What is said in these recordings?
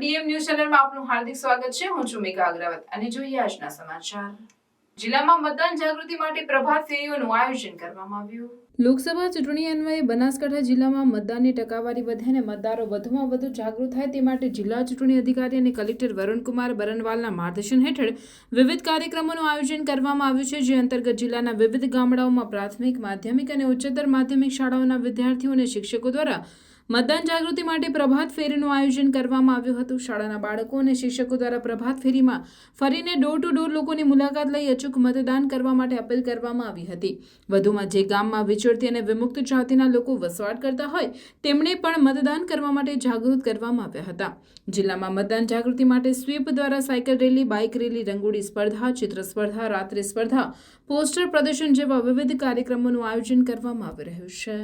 DM news ચેનલમાં આપનું હાર્દિક સ્વાગત છે. હું છું મેઘા અગ્રવત. અને જોઈએ આજના સમાચાર. જિલ્લામાં મતદાન જાગૃતિ માટે પ્રભાત ફેરીઓનું આયોજન કરવામાં આવ્યું. લોકસભા ચૂંટણી અન્વયે બનાસકાંઠા જિલ્લામાં મતદાનની ટકાવારી વધે અને મતદારો વધુમાં વધુ જાગૃત થાય તે માટે જિલ્લા ચૂંટણી અધિકારી અને કલેક્ટર વરુણકુમાર બરનવાલના માર્ગદર્શન હેઠળ વિવિધ કાર્યક્રમોનું આયોજન કરવામાં આવ્યું છે, જે અંતર્ગત જિલ્લાના વિવિધ ગામડાઓમાં પ્રાથમિક, માધ્યમિક અને ઉચ્ચતર માધ્યમિક શાળાઓના વિદ્યાર્થીઓ અને શિક્ષકો દ્વારા મતદાન જાગૃતિ માટે પ્રભાત ફેરીનું આયોજન કરવામાં આવ્યું હતું. શાળાના બાળકો અને શિક્ષકો દ્વારા પ્રભાત ફેરીમાં ફરીને ડોર ટુ ડોર લોકોની મુલાકાત લઈ અચૂક મતદાન કરવા માટે અપીલ કરવામાં આવી હતી. વધુમાં જે ગામમાં વિચરતી અને વિમુક્ત જાતિના લોકો વસવાટ કરતા હોય, તેમણે પણ મતદાન કરવા માટે જાગૃત કરવામાં આવ્યા હતા. જિલ્લામાં મતદાન જાગૃતિ માટે સ્વીપ દ્વારા cycle rally, bike rally, rangoli સ્પર્ધા, ચિત્ર સ્પર્ધા, રાત્રિ સ્પર્ધા, પોસ્ટર પ્રદર્શન જેવા વિવિધ કાર્યક્રમોનું આયોજન કરવામાં આવી રહ્યું છે.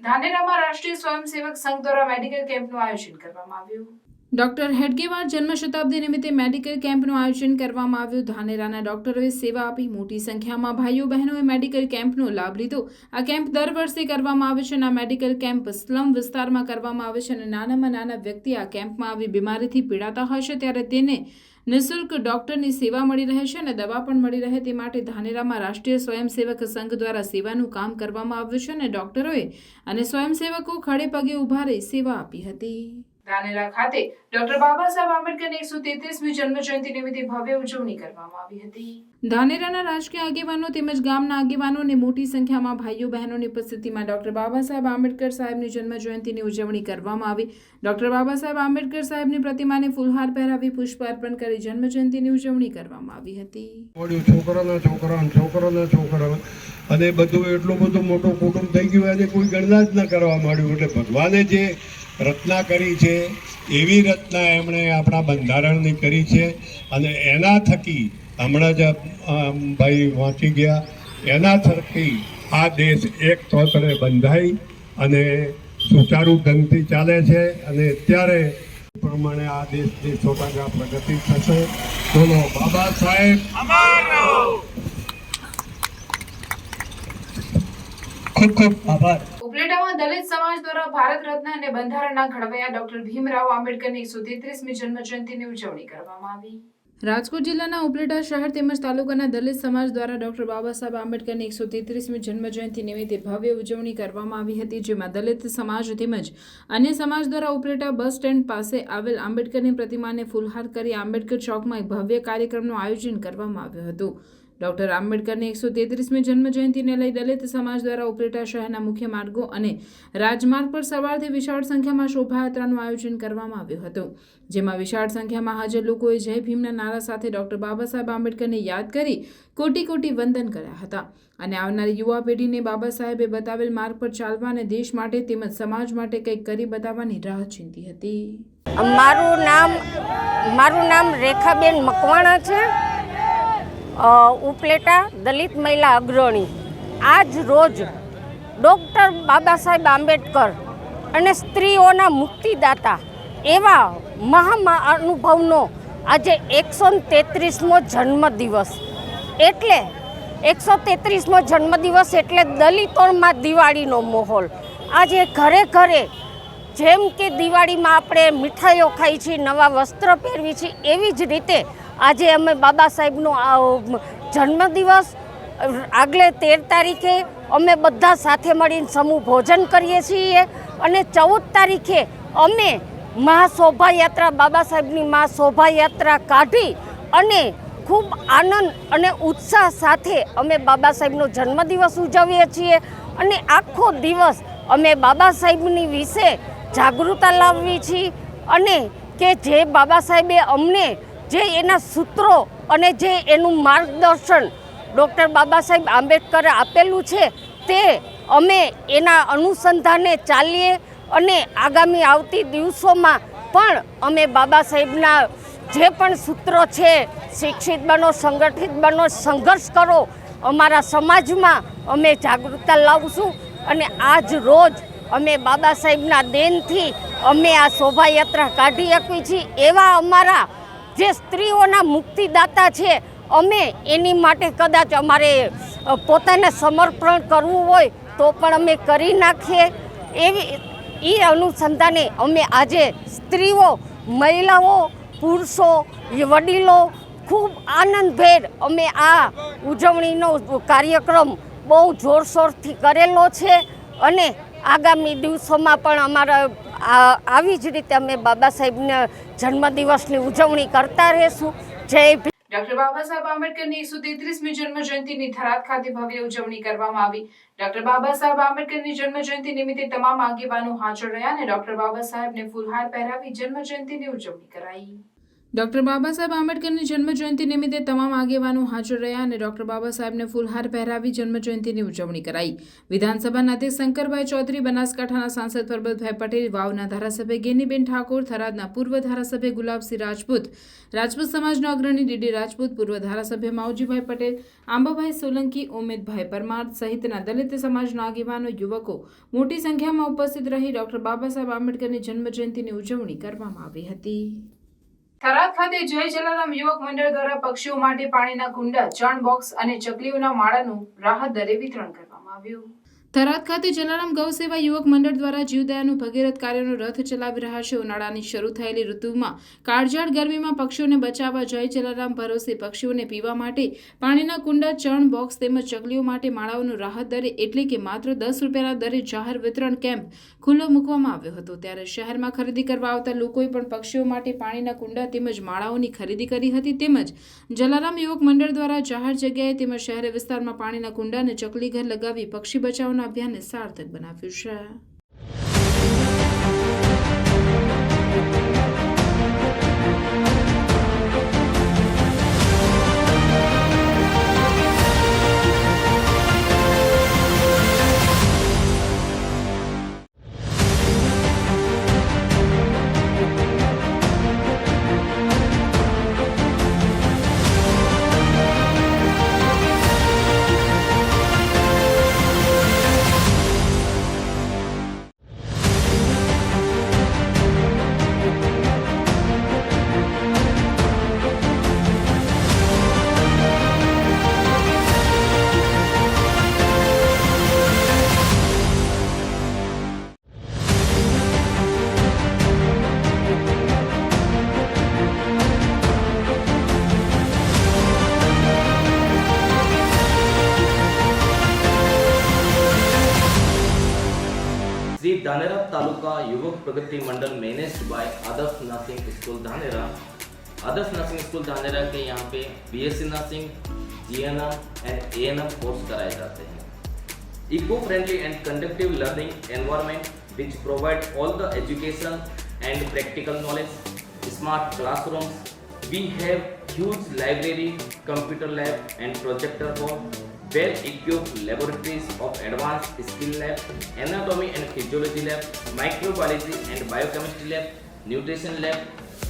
ધાનેરામાં રાષ્ટ્રીય સ્વયંસેવક સંઘ દ્વારા મેડિકલ કેમ્પનું આયોજન કરવામાં આવ્યું. ડોક્ટર હેડગેવાર જન્મ શતાબ્દી નિમિત્તે મેડિકલ કેમ્પનું આયોજન કરવામાં આવ્યું. ધાનેરાના ડોક્ટરોએ સેવા આપી. મોટી સંખ્યામાં ભાઈઓ બહેનોએ મેડિકલ કેમ્પનો લાભ લીધો. આ કેમ્પ દર વર્ષે કરવામાં આવે છે અને આ મેડિકલ કેમ્પ સ્લમ વિસ્તારમાં કરવામાં આવે છે અને નાનામાં નાના વ્યક્તિ આ કેમ્પમાં આવી બીમારીથી પીડાતા હોય છે ત્યારે તેને નિઃશુલ્ક ડોક્ટરની સેવા મળી રહે છે અને દવા પણ મળી રહે તે માટે ધાનેરામાં રાષ્ટ્રીય સ્વયંસેવક સંઘ દ્વારા સેવાનું કામ કરવામાં આવ્યું છે અને ડોક્ટરોએ અને સ્વયંસેવકો ખડે પગે ઊભા રહી સેવા આપી હતી. ધાનેરા ખાતે ડોક્ટર બાબા સાહેબ આંબેડકરની એકસો તેત્રીસમી જન્મ જયંતિ નિમિત્તે ભવ્ય ઉજવણી કરવામાં આવી હતી. ધાનેરાના રાજકીય આગેવાનો તેમજ ગામના આગેવાનો અને મોટી સંખ્યામાં ભાઈઓ બહેનોની ઉપસ્થિતિમાં ડોક્ટર બાબા સાહેબ આંબેડકર સાહેબની જન્મ જયંતિની ઉજવણી કરવામાં આવી. ડોક્ટર બાબા સાહેબ આંબેડકર સાહેબની પ્રતિમાને ફૂલહાર પહેરાવી પુષ્પ અર્પણ કરી જન્મ જયંતિની ઉજવણી કરવામાં આવી હતી. છોકરાના છોકરા છોકરાના છોકરા અને બધું એટલું બધું મોટું કુટુંબ થઈ ગયું એને કોઈ ગણના જ ન કરવા માંડ્યું. એટલે ભગવાને જે રચના કરી છે એવી રચના એમણે આપણા બંધારણની કરી છે અને એના થકી હમણાં જ ભાઈ વાંચી ગયા. એના થકી આ દેશ એક તોતરે બંધાઈ અને સુચારુ ઢંગથી ચાલે છે અને અત્યારે પ્રમાણે આ દેશની સોટાગા પ્રગતિ થશે. બોલો બાબા સાહેબ. ખૂબ ખૂબ આભાર. ઉપલેટામાં દલિત સમાજ દ્વારા ભારત રત્ન અને બંધારણના ઘડવૈયા ડોક્ટર ભીમરાવ આંબેડકરની એકસો તેત્રીસમી જન્મ જયંતિની ઉજવણી કરવામાં આવી. રાજકોટ જિલ્લાના ઉપલેટા શહેર તેમજ તાલુકાના દલિત સમાજ દ્વારા ડોક્ટર બાબા સાહેબ આંબેડકરની એકસો તેત્રીસમી જન્મ જયંતિ નિમિત્તે ભવ્ય ઉજવણી કરવામાં આવી હતી, જેમાં દલિત સમાજ તેમજ અન્ય સમાજ દ્વારા ઉપલેટા બસ સ્ટેન્ડ પાસે આવેલ આંબેડકરની પ્રતિમાને ફૂલહાર કરી આંબેડકર ચોકમાં એક ભવ્ય કાર્યક્રમનું આયોજન કરવામાં આવ્યું હતું. ડોક્ટર આંબેડકરની એકસો તેત્રીસમી જન્મજયંતિને લઈ દલિત સમાજ દ્વારા ઉપલેટા શહેરના મુખ્ય માર્ગો અને રાજમાર્ગ પર સવારથી વિશાળ સંખ્યામાં શોભાયાત્રાનું આયોજન કરવામાં આવ્યું હતું. જેમાં વિશાળ સંખ્યામાં હાજર લોકોએ જય ભીમના નારા સાથે ડોક્ટર બાબા સાહેબ આંબેડકરને યાદ કરી કોટી કોટી વંદન કર્યા હતા. અને આવનારી યુવા પેઢીને બાબા સાહેબે બતાવેલ માર્ગ પર ચાલવા અને દેશ માટે તેમજ સમાજ માટે કંઈક કરી બતાવવાની રાહ ચીંધી હતી. મારું નામ મારું નામ રેખાબેન મકવાણા છે. ઉપલેટા દલિત મહિલા અગ્રણી. આજ રોજ ડૉક્ટર બાબા સાહેબ આંબેડકર અને સ્ત્રીઓના મુક્તિદાતા એવા મહામા અનુભવનો આજે એકસો તેત્રીસમો જન્મદિવસ. એટલે એકસો તેત્રીસમો જન્મદિવસ એટલે દલિતોમાં દિવાળીનો માહોલ. આજે ઘરે ઘરે જેમ કે દિવાળીમાં આપણે મીઠાઈઓ ખાઈ છીએ, નવા વસ્ત્ર પહેરવી છીએ, એવી જ રીતે આજે અમે બાબા સાહેબનો જન્મદિવસ, આગલે તેર તારીખે અમે બધા સાથે મળીને સમૂહ ભોજન કરીએ છીએ અને ચૌદ તારીખે અમે મહા શોભાયાત્રા બાબા સાહેબની મહા શોભાયાત્રા કાઢી અને ખૂબ આનંદ અને ઉત્સાહ સાથે અમે બાબા સાહેબનો જન્મદિવસ ઉજવીએ છીએ અને આખો દિવસ અમે બાબા સાહેબની વિશે જાગૃતતા લાવવી છીએ અને કે જે બાબા સાહેબે અમને જે એના સૂત્રો અને જે એનું માર્ગદર્શન ડૉક્ટર બાબા સાહેબ આંબેડકરે આપેલું છે તે અમે એના અનુસંધાને ચાલીએ અને આગામી આવતી દિવસોમાં પણ અમે બાબા સાહેબના જે પણ સૂત્રો છે, શિક્ષિત બનો, સંગઠિત બનો, સંઘર્ષ કરો, અમારા સમાજમાં અમે જાગૃતતા લાવશું અને આજ રોજ અમે બાબા સાહેબના દેનથી અમે આ શોભાયાત્રા કાઢી શકીએ છીએ. એવા અમારા જે સ્ત્રીઓના મુક્તિદાતા છે, અમે એની માટે કદાચ અમારે પોતાને સમર્પણ કરવું હોય તો પણ અમે કરી નાખીએ. એવી એ અનુસંધાને અમે આજે સ્ત્રીઓ, મહિલાઓ, પુરુષો વડીલો ખૂબ આનંદભેર અમે આ ઉજવણીનો કાર્યક્રમ બહુ જોરશોરથી કરેલો છે અને આગામી દિવસોમાં પણ અમારા આવી જ રીતે અમે બાબા સાહેબના જન્મદિવસની ઉજવણી કરતા રહેશું જય. ડોક્ટર બાબા સાહેબ આંબેડકરની એકસો તેત્રીસમી જન્મ જયંતિની થરાદ ખાતે ભવ્ય ઉજવણી કરવામાં આવી ડોક્ટર બાબા સાહેબ આંબેડકરની જન્મ જયંતિ નિમિત્તે તમામ આગેવાનો હાજર રહ્યા અને ડોક્ટર બાબા સાહેબને ફૂલહાર પહેરાવી જન્મ જયંતિની ઉજવણી કરાઈ ડોક્ટર બાબા સાહેબ આંબેડકરની જન્મજયંતિ નિમિત્તે તમામ આગેવાનો હાજર રહ્યા અને ડોક્ટર બાબા સાહેબને ફૂલહાર પહેરાવી જન્મજયંતિની ઉજવણી કરાઈ. વિધાનસભાના અધ્યક્ષ શંકરભાઈ ચૌધરી, બનાસકાંઠાના સાંસદ પરબતભાઈ પટેલ, વાવના ધારાસભ્ય ગેનીબેન ઠાકોર, થરાદના પૂર્વ ધારાસભ્ય ગુલાબસિંહ રાજપૂત રાજપૂત સમાજના અગ્રણી ડીડી રાજપૂત, પૂર્વ ધારાસભ્ય માવજીભાઈ પટેલ, આંબાભાઈ સોલંકી, ઉમેદભાઈ પરમાર સહિતના દલિત સમાજના આગેવાનો, યુવકો મોટી સંખ્યામાં ઉપસ્થિત રહી ડોક્ટર બાબા આંબેડકરની જન્મજયંતિની ઉજવણી કરવામાં આવી હતી. થરાદ ખાતે જય જલારામ યુવક મંડળ દ્વારા પક્ષીઓ માટે પાણીના કુંડા, ચણ બોક્સ અને ચકલીઓના માળાનું રાહત દરે વિતરણ કરવામાં આવ્યું. થરાદ ખાતે જલારામ ગૌ સેવા યુવક મંડળ દ્વારા જીવદયાનું ભગીરથ કાર્યનો રથ ચલાવી રહ્યા છે. ઉનાળાની શરૂ થયેલી ઋતુમાં કાળઝાળ ગરમીમાં પક્ષીઓને બચાવવા જય જલારામ ભરોસે પક્ષીઓને પીવા માટે પાણીના કુંડા, ચણ, બોક્સ તેમજ ચકલીઓ માટે માળાઓનું રાહત દરે એટલે કે માત્ર દસ રૂપિયાના દરે જાહેર વિતરણ કેમ્પ ખુલ્લો મૂકવામાં આવ્યો હતો. ત્યારે શહેરમાં ખરીદી કરવા આવતા લોકોએ પણ પક્ષીઓ માટે પાણીના કુંડા તેમજ માળાઓની ખરીદી કરી હતી. તેમજ જલારામ યુવક મંડળ દ્વારા જાહેર જગ્યાએ તેમજ શહેરી વિસ્તારમાં પાણીના કુંડા અને ચકલી ઘર લગાવી પક્ષી બચાવના અભિયાનને સાર્થક બનાવ્યું છે Pragati Mandal manage by Adarsh nursing school Dhanera. Adarsh nursing school Dhanera के यहाँ पे BSc nursing GNM and M course कराए जाते हैं। Eco friendly and conductive learning environment which provide all the education and practical knowledge smart classrooms we have huge library computer lab and projector hall well equipped laboratories of advanced skill lab anatomy and physiology lab microbiology and biochemistry lab nutrition lab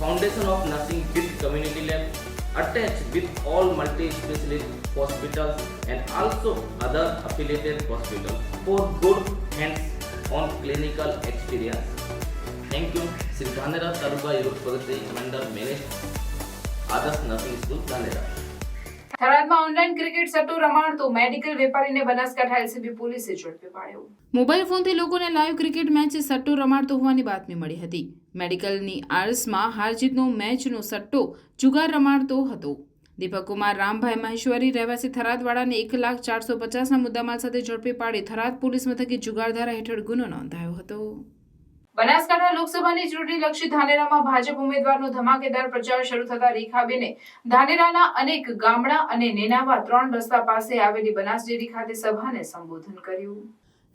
foundation of nursing with community lab attached with all multi-specialist hospitals and also other affiliated hospitals for good hands-on clinical experience. Thank you, Sri Dhanera Taluka Youth Managed Adarsh Nursing School, Dhanera. થરાદમાં online cricket સટ્ટો રમાડતો medical વેપારીને Banaskantha LCB પોલીસે ઝડપી પાડ્યો. Mobile ફોનથી લોકોને live cricket match સટ્ટો રમાડતો હોવાની બાતમી મળી હતી. મેડિકલની આર્સમાં હારજીતનો મેચનો સટ્ટો જુગાર રમાડતો હતો. દીપક કુમાર, રામભાઈ મહેશ્વરી રહેવાસી થરાદવાડાને એક લાખ ચારસો પચાસના મુદ્દામાલ સાથે ઝડપી પાડી થરાદ પોલીસ મથકે જુગારધારા હેઠળ ગુનો નોંધાયો હતો. બનાસકાંઠા લોકસભાની ચૂંટણી લક્ષી ધાનેરામાં ભાજપ ઉમેદવારનો ધમાકેદાર પ્રચાર શરૂ થતા રેખાબેને ધાનેરાના અનેક ગામડા અને નેનાવા ત્રણ રસ્તા પાસે આવેલી બનાસ ડેરી ખાતે સભાને સંબોધન કર્યું.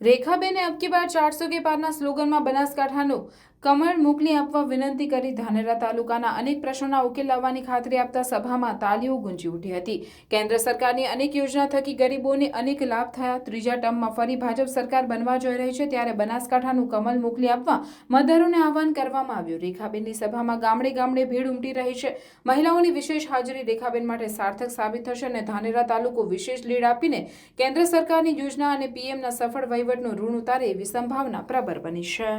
રેખાબેને અબકી બાર ચારસો કે પારના સ્લોગનમાં બનાસકાંઠાનો કમળ મોકલી આપવા વિનંતી કરી ધાનેરા તાલુકાના અનેક પ્રશ્નોના ઉકેલ લાવવાની ખાતરી આપતા સભામાં તાલીઓ ગુંજી ઉઠી હતી. કેન્દ્ર સરકારની અનેક યોજના થકી ગરીબોને અનેક લાભ થયા. ત્રીજા ટર્મમાં ફરી ભાજપ સરકાર બનવા જઈ રહી છે ત્યારે બનાસકાંઠાનું કમલ મોકલી આપવા મતદારોને આહવાન કરવામાં આવ્યું. રેખાબેનની સભામાં ગામડે ગામડે ભીડ ઉમટી રહી છે. મહિલાઓની વિશેષ હાજરી રેખાબેન માટે સાર્થક સાબિત થશે અને ધાનેરા તાલુકો વિશેષ લીડ આપીને કેન્દ્ર સરકારની યોજના અને પીએમના સફળ વહીવટનું ઋણ ઉતારે એવી સંભાવના પ્રબળ બની છે.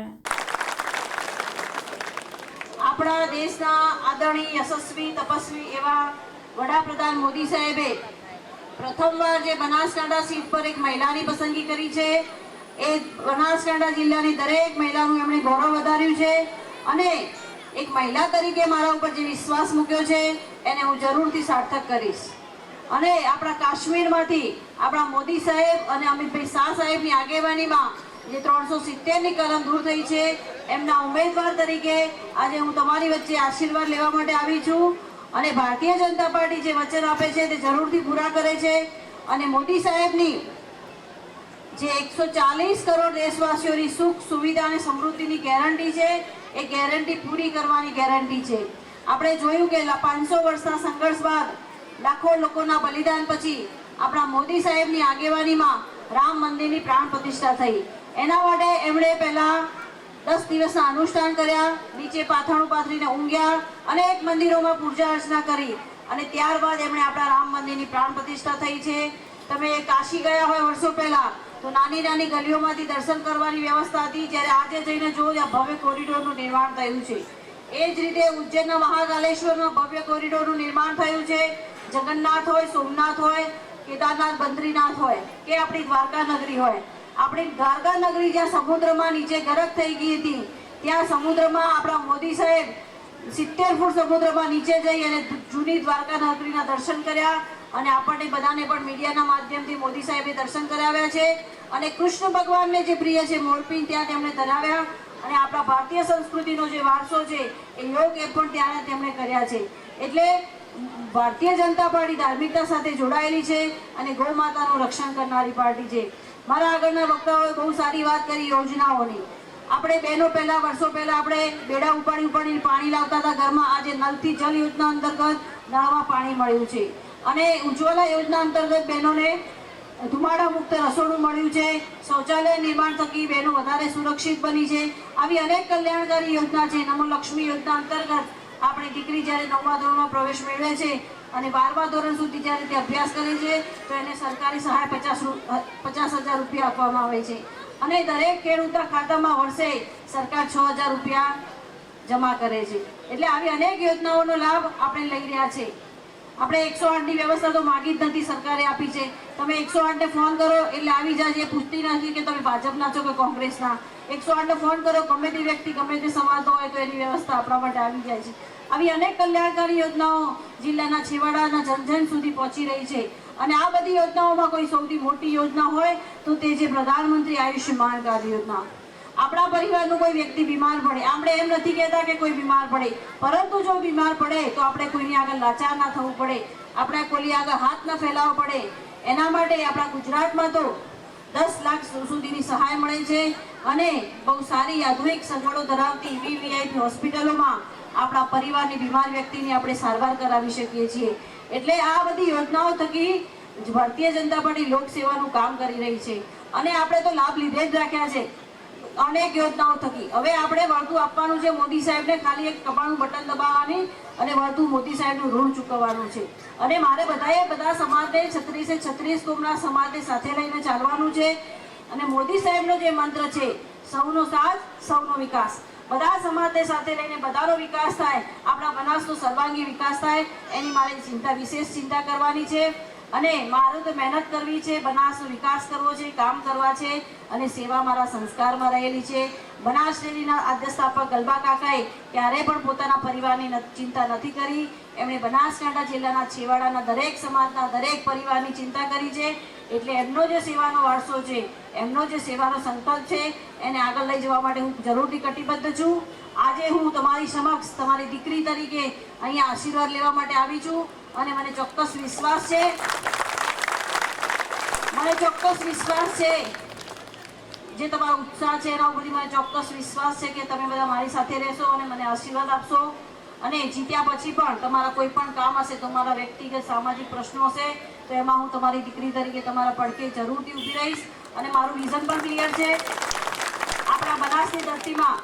આપણા દેશના આદરણીય, યશસ્વી, તપસ્વી એવા વડાપ્રધાન મોદી સાહેબે પ્રથમવાર જે બનાસકાંઠા સીટ પર એક મહિલાની પસંદગી કરી છે. એ બનાસકાંઠા જિલ્લાની દરેક મહિલાનું એમણે ગૌરવ વધાર્યું છે અને એક મહિલા તરીકે મારા ઉપર જે વિશ્વાસ મૂક્યો છે, એને હું જરૂરથી સાર્થક કરીશ. અને આપણા કાશ્મીરમાંથી આપણા મોદી સાહેબ અને અમિતભાઈ શાહ સાહેબની આગેવાનીમાં જે ત્રણસો સિત્તેરની કલમ દૂર થઈ છે, એમના ઉમેદવાર તરીકે આજે હું તમારી વચ્ચે આશીર્વાદ લેવા માટે આવી છું અને ભારતીય જનતા પાર્ટી જે વચન આપે છે તે જરૂરથી પૂરા કરે છે અને મોદી સાહેબની જે એકસો ચાલીસ કરોડ દેશવાસીઓની સુખ, સુવિધા અને સમૃદ્ધિની ગેરંટી છે, એ ગેરંટી પૂરી કરવાની ગેરંટી છે. આપણે જોયું કે પાંચસો વર્ષના સંઘર્ષ બાદ લાખો લોકોના બલિદાન પછી આપણા મોદી સાહેબની આગેવાનીમાં રામ મંદિરની પ્રાણ પ્રતિષ્ઠા થઈ. એના માટે એમણે પહેલા દસ દિવસના અનુષ્ઠાન કર્યા, નીચે પાથરણું પાથરીને ઊંઘ્યા અનેક મંદિરોમાં પૂજા અર્ચના કરી. અને ત્યારબાદ એમણે આપણા રામ મંદિરની પ્રાણ પ્રતિષ્ઠા થઈ છે. તમે કાશી ગયા હોય વર્ષો પહેલા, તો નાની નાની ગલીઓમાંથી દર્શન કરવાની વ્યવસ્થા હતી. જ્યારે આજે જઈને જો ત્યાં ભવ્ય કોરિડોરનું નિર્માણ થયું છે. એ જ રીતે ઉજ્જૈનના મહાકાલેશ્વરમાં ભવ્ય કોરિડોરનું નિર્માણ થયું છે. જગન્નાથ હોય, સોમનાથ હોય, કેદારનાથ, બદ્રીનાથ હોય, કે આપણી દ્વારકા નગરી હોય. આપણી દ્વારકા નગરી જ્યાં સમુદ્રમાં નીચે ગરક થઈ ગઈ હતી, ત્યાં સમુદ્રમાં આપણા મોદી સાહેબ સિત્તેર ફૂટ સમુદ્રમાં નીચે જઈ અને જૂની દ્વારકા નગરીના દર્શન કર્યા અને આપણને બધાને પણ મીડિયાના માધ્યમથી મોદી સાહેબે દર્શન કરાવ્યા છે. અને કૃષ્ણ ભગવાનને જે પ્રિય છે, મોરપીન ત્યાં તેમણે ધરાવ્યા અને આપણા ભારતીય સંસ્કૃતિનો જે વારસો છે, એ યોગ એ પણ ત્યાં તેમણે કર્યા છે. એટલે ભારતીય જનતા પાર્ટી ધાર્મિકતા સાથે જોડાયેલી છે અને ગૌ માતાનું રક્ષણ કરનારી પાર્ટી છે. મારા આગળના વક્તાઓએ બહુ સારી વાત કરી યોજનાઓની. આપણે બહેનો પહેલા, વર્ષો પહેલા આપણે બેડા ઉપાડી ઉપાડીને પાણી લાવતા હતા ઘરમાં. આજે નલથી જલ યોજના અંતર્ગત નળમાં પાણી મળ્યું છે. અને ઉજ્જવલા યોજના અંતર્ગત બહેનોને ધુમાડા મુક્ત રસોડું મળ્યું છે. શૌચાલય નિર્માણ થકી બહેનો વધારે સુરક્ષિત બની છે. આવી અનેક કલ્યાણકારી યોજના છે. નમો લક્ષ્મી યોજના અંતર્ગત આપણી દીકરી જ્યારે નવમા ધોરણમાં પ્રવેશ મેળવે છે અને બારમા ધોરણ સુધી જ્યારે તે અભ્યાસ કરે છે, તો એને સરકારી સહાય પચાસ પચાસ હજાર રૂપિયા આપવામાં આવે છે. અને દરેક ખેડૂતના ખાતામાં વર્ષે સરકાર છ હજાર રૂપિયા જમા કરે છે. એટલે આવી અનેક યોજનાઓનો લાભ આપણે લઈ રહ્યા છે. આપણે એકસો આઠની વ્યવસ્થા તો માગી જ નથી સરકારે આપી છે. તમે એકસો આઠને ફોન કરો એટલે આવી જાય એ પૂછતી નથી કે તમે ભાજપના છો કે કોંગ્રેસના. એકસો આઠને ફોન કરો, ગમે તે વ્યક્તિ ગમે તે સમાજ હોય તો એની વ્યવસ્થા આપણા માટે આવી જાય છે. આવી અનેક કલ્યાણકારી યોજનાઓ જિલ્લાના છેવાડાના જનજન સુધી પહોંચી રહી છે. અને આ બધી યોજનાઓમાં કોઈ સૌથી મોટી યોજના હોય તો તે છે પ્રધાનમંત્રી આયુષ્યમાન કાર્ડ યોજના. આપણા પરિવારનો કોઈ વ્યક્તિ બીમાર પડે, આપણે એમ નથી કહેતા કે કોઈ બીમાર પડે, પરંતુ જો બીમાર પડે તો આપણે કોઈની આગળ લાચાર ના થવું પડે, આપણે કોઈની આગળ હાથ ન ફેલાવવો પડે. એના માટે આપણા ગુજરાતમાં તો દસ લાખ સુધીની સહાય મળે છે અને બહુ સારી આધુનિક સગવડો ધરાવતી વીવીઆઈપી હોસ્પિટલોમાં આપણા પરિવારની બીમાર વ્યક્તિની આપણે સારવાર કરાવી શકીએ છીએ. એટલે આ બધી યોજનાઓ થકી ભારતીય જનતા પાર્ટી લોકસેવાનું કામ કરી રહી છે. અને આપણે તો લાભ લીધે જ રાખ્યા છે. અનેક યોજનાઓ થકી. હવે આપણે વળતું આપવાનું છે મોદી સાહેબને ખાલી એક કપાળનું બટન દબાવવાની અને વળતું મોદી સાહેબનું ઋણ ચૂકવવાનું છે. અને મારે બધાએ બધા સમાજને છત્રીસે છત્રીસ કોમના સમાજને સાથે લઈને ચાલવાનું છે. અને મોદી સાહેબનો જે મંત્ર છે, સૌનો સાથ, સૌનો વિકાસ. બધા સમાજને સાથે લઈને બધાનો વિકાસ થાય, આપણા બનાસનો સર્વાંગી વિકાસ થાય, એની મારે ચિંતા, વિશેષ ચિંતા કરવાની છે. અને મારે તો મહેનત કરવી છે, બનાસનો વિકાસ કરવો છે, કામ કરવા છે, અને સેવા મારા સંસ્કારમાં રહેલી છે. બનાસ ડેરીના આદ્ય સ્થાપક ગલબા કાકાએ ક્યારેય પણ પોતાના પરિવારની ચિંતા નથી કરી. એમણે બનાસકાંઠા જિલ્લાના છેવાડાના દરેક સમાજના દરેક પરિવારની ચિંતા કરી છે. એટલે એમનો જે સેવાનો વારસો છે, એમનો જે સેવાનો સંકલ્પ છે, એને આગળ લઈ જવા માટે હું જરૂરથી કટિબદ્ધ છું. આજે હું તમારી સમક્ષ તમારી દીકરી તરીકે અહીંયા આશીર્વાદ લેવા માટે આવી છું અને મને ચોક્કસ વિશ્વાસ છે. મને ચોક્કસ વિશ્વાસ છે. જે તમારો ઉત્સાહ છે એના ઉપરથી મને ચોક્કસ વિશ્વાસ છે કે તમે બધા મારી સાથે રહેશો અને મને આશીર્વાદ આપશો. અને જીત્યા પછી પણ તમારા કોઈ પણ કામ હશે, તમારા વ્યક્તિગત સામાજિક પ્રશ્નો હશે, તો એમાં હું તમારી દીકરી તરીકે તમારા પડકે જરૂરથી ઊભી રહીશ અને મારું વિઝન પણ ક્લિયર છે. આપણા બનાસની ધરતીમાં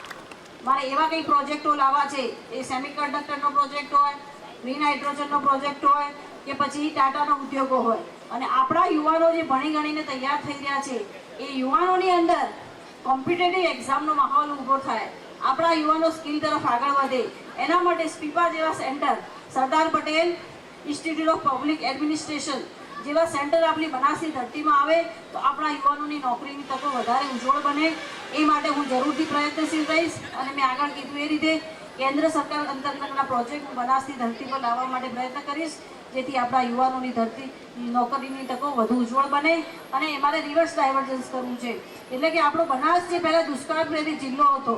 મારે એવા કંઈ પ્રોજેક્ટો લાવવા છે, એ સેમિકન્ડક્ટરનો પ્રોજેક્ટ હોય ગ્રીન હાઇડ્રોજનનો પ્રોજેક્ટ હોય, કે પછી ટાટાના ઉદ્યોગો હોય. અને આપણા યુવાનો જે ભણી ગણીને તૈયાર થઈ રહ્યા છે, એ યુવાનોની અંદર કોમ્પિટેટિવ એક્ઝામનો માહોલ ઊભો થાય. આપણા યુવાનો સ્કિલ તરફ આગળ વધે. એના માટે સ્પીપા જેવા centre, Sardar Patel institute of public administration જેવા સેન્ટર આપણી બનાસની ધરતીમાં આવે તો આપણા યુવાનોની નોકરીની તકો વધારે ઉજ્જવળ બને. એ માટે હું જરૂરથી પ્રયત્નશીલ રહીશ અને મેં આગળ કીધું એ રીતે કેન્દ્ર સરકાર અંતર્ગતના પ્રોજેક્ટ હું બનાસની ધરતી પર લાવવા માટે પ્રયત્ન કરીશ, જેથી આપણા યુવાનોની ધરતી નોકરીની તકો વધુ ઉજ્જવળ બને અને મારે રિવર્સ ડાયવર્જન્સ કરવું છે. એટલે કે આપણો બનાસ જે પહેલાં દુષ્કાળ પ્રેરિત જિલ્લો હતો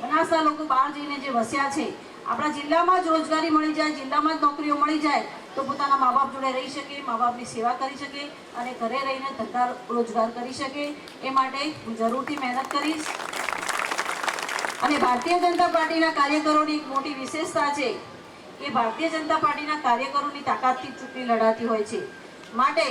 બનાસના લોકો બહાર જઈને જે વસ્યા છે, આપણા જિલ્લામાં જ રોજગારી મળી જાય, જિલ્લામાં જ નોકરીઓ મળી જાય, તો પોતાના મા બાપ જોડે રહી શકે મા બાપની સેવા કરી શકે અને ઘરે રહીને ધંધા રોજગાર કરી શકે. એ માટે હું જરૂરથી મહેનત કરીશ. અને ભારતીય જનતા પાર્ટીના કાર્યકરોની એક મોટી વિશેષતા છે કે ભારતીય જનતા પાર્ટીના કાર્યકરોની તાકાતથી ચૂંટણી લડાતી હોય છે. માટે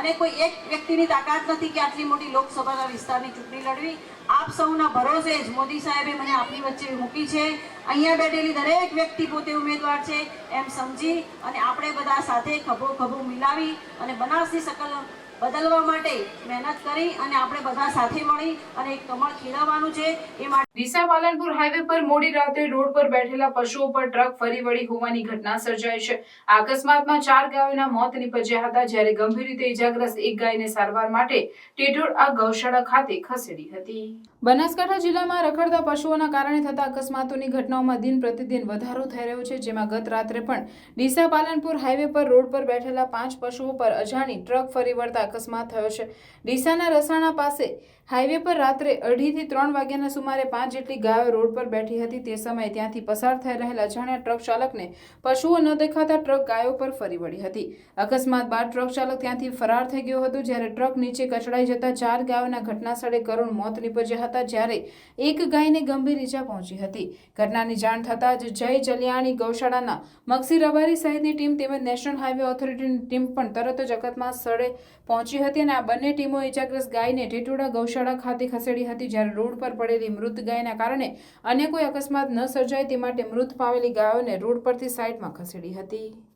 અને કોઈ એક વ્યક્તિની તાકાત નથી કે આટલી મોટી લોકસભાના વિસ્તારની ચૂંટણી લડવી આપ સૌના ભરોસે જ મોદી સાહેબે મને આપની વચ્ચે મૂકી છે. અહીંયા બેઠેલી દરેક વ્યક્તિ પોતે ઉમેદવાર છે, એમ સમજી અને આપણે બધા સાથે ખભો ખભો મિલાવી અને બનાસની શકલ બદલવા માટે મહેનત કરી અને આપણે બધા સાથે મળી અને એક કમળ ખીલાવવાનું છે, એ માટે ડીસા પાલનપુર હાઈવે પર મોડી રાત્રે રોડ પર બેઠેલા પશુઓ પર ટ્રક ફરી વળી હોવાની ઘટના સર્જાઈ છે. આ અકસ્માતમાં ચાર ગાયોના મોત નીપજ્યા હતા, જ્યારે ગંભીર રીતે ઇજાગ્રસ્ત એક ગાયને સારવાર માટે ટેટોડ આ ગૌશાળા ખાતે ખસેડી હતી. બનાસકાંઠા જિલ્લામાં રખડતા પશુઓના કારણે થતા અકસ્માતોની ઘટનાઓમાં દિન પ્રતિદિન વધારો થઈ રહ્યો છે, જેમાં ગત રાત્રે પણ ડીસા પાલનપુર હાઈવે પર રોડ પર બેઠેલા પાંચ પશુઓ પર અજાણી ટ્રક ફરી વળતા અકસ્માત થયો છે. ડીસાના રસાણા પાસે હાઈવે પર રાત્રે અઢીથી ત્રણ વાગ્યાના સુમારે પાંચ જેટલી ગાયો રોડ પર બેઠી હતી તે સમયે ત્યાંથી પસાર થઈ રહેલા અજાણ્યા ટ્રક ચાલકને પશુઓ ન દેખાતા ટ્રક ગાયો પર ફરી વળી હતી. અકસ્માત બાદ ટ્રક ચાલક ત્યાંથી ફરાર થઈ ગયો હતો જ્યારે ટ્રક નીચે કચડાઈ જતા ચાર ગાયોના ઘટના સ્થળે કરુણ મોત નીપજ્યા હતા જ્યારે એક ગાયને ગંભીર ઈજા પહોંચી હતી. ઘટનાની જાણ થતાં જ જય જલિયાણી ગૌશાળાના મક્ષી રબારી સહિતની ટીમ તેમજ નેશનલ હાઈવે ઓથોરિટીની ટીમ પણ તરત જ અકસ્માત સ્થળે પહોંચી હતી અને આ બંને ટીમો ઇજાગ્રસ્ત ગાયને ટેટોડા ગૌશાળા ખાતે ખસેડી હતી જ્યારે રોડ પર પડેલી મૃત ગાયના કારણે અન્ય કોઈ અકસ્માત ન સર્જાય તે માટે મૃત પામેલી ગાયોને રોડ પરથી સાઈડમાં ખસેડી હતી.